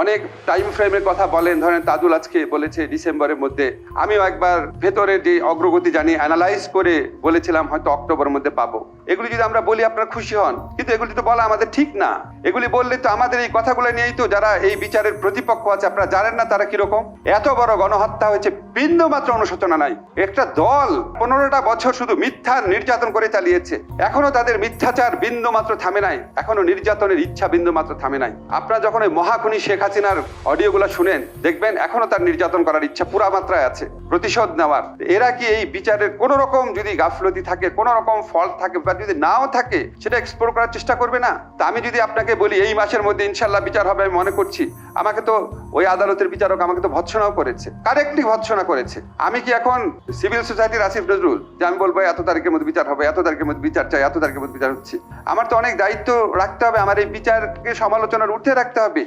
অনেক টাইম ফ্রেমের কথা বলেন। ধরেন তাদুল আজকে বলেছে ডিসেম্বরের মধ্যে। আমিও একবার ভেতরে যে অগ্রগতি জানি অ্যানালাইজ করে বলেছিলাম হয়তো অক্টোবরের মধ্যে পাবো। এগুলি যদি আমরা বলি আপনারা খুশি হন, কিন্তু এগুলি তো বলা আমাদের ঠিক না। এগুলি বললে তো আমাদের এই কথাগুলো নিয়েই তো যারা এই বিচারের প্রতিপক্ষ আছে, আপনারা জানেন না তারা কীরকম? এত বড় গণহত্যা হয়েছে বিন্দু মাত্র অনুশোচনা নাই। একটা দল পনেরোটা বছর শুধু মিথ্যা নির্যাতন করে চালিয়েছে। এখনও তাদের মিথ্যাচার বিন্দু মাত্র থামে নাই। এখনও নির্যাতনের ইচ্ছা বিন্দু মাত্র থামে নাই। আপনারা যখন ওই মহাখনি শেখ হাসিনার অডিওগুলো শুনেন, দেখবেন এখনও তার নির্যাতন করার ইচ্ছা পুরা মাত্রায় আছে, প্রতিশোধ নেওয়ার। এরা কি এই বিচারের কোন রকম যদি গাফলতি থাকে কোন রকম ফল্ট থাকে বা যদি নাও থাকে, সেটা এক্সপ্লোর করার চেষ্টা করবে না। তা আমি যদি আপনাকে বলি, এই মাসের মধ্যে ইনশাল্লাহ বিচার হবে, আমি মনে করছি, আমাকে তো ওই আদালতের বিচারক আমাকে তো ভৎসনাও করেছে, কারেক্টলি ভৎসনা করেছে। আমি কি এখন সিভিল সোসাইটির আসিফ নজরুল, যে আমি বলব, এত তারিখের মধ্যে বিচার হবে, এত তারিখের মধ্যে বিচার চাই, এত তারিখের মধ্যে বিচার হচ্ছে। আমার তো অনেক দায়িত্ব রাখতে হবে, আমার এই বিচারকে সমালোচনার উঠে রাখতে হবে।